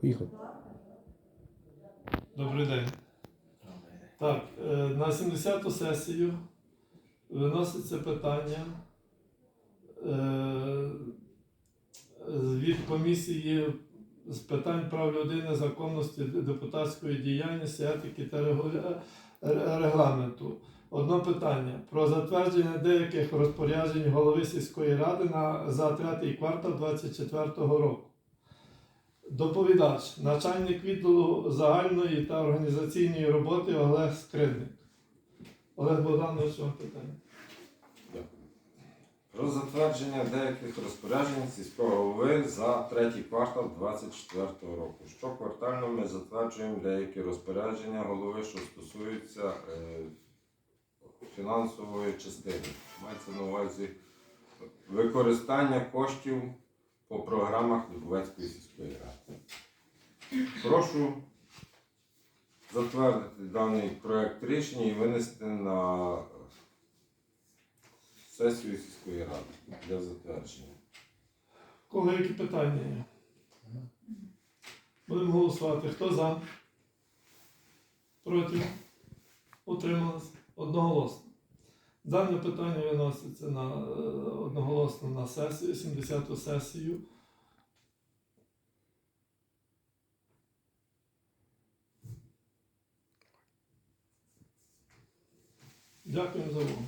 Поїхали. Добрий день. Так, е, на 70-ту сесію виноситься питання е, від комісії з питань прав людини, законності, депутатської діяльності, етики та регламенту. Одне питання про затвердження деяких розпоряджень голови сільської ради на за третій квартал 2024 року. Доповідач, начальник відділу загальної та організаційної роботи Олег Скринник. Олег Богданович, вам питання. Про затвердження деяких розпоряджень сільського голови за третій квартал 2024 року. Щоквартально ми затверджуємо деякі розпорядження голови, що стосуються е, фінансової частини. Мається на увазі використання коштів по програмах Дубовецької сільської ради. Прошу затвердити даний проект рішення і винести на сесію сільської ради для затвердження. Кого які питання є? Будемо голосувати. Хто за? Проти? Утрималось? Одноголосно. Дане питання виноситься на, е, одноголосно на сесію, 70-ту сесію. Дякую за увагу.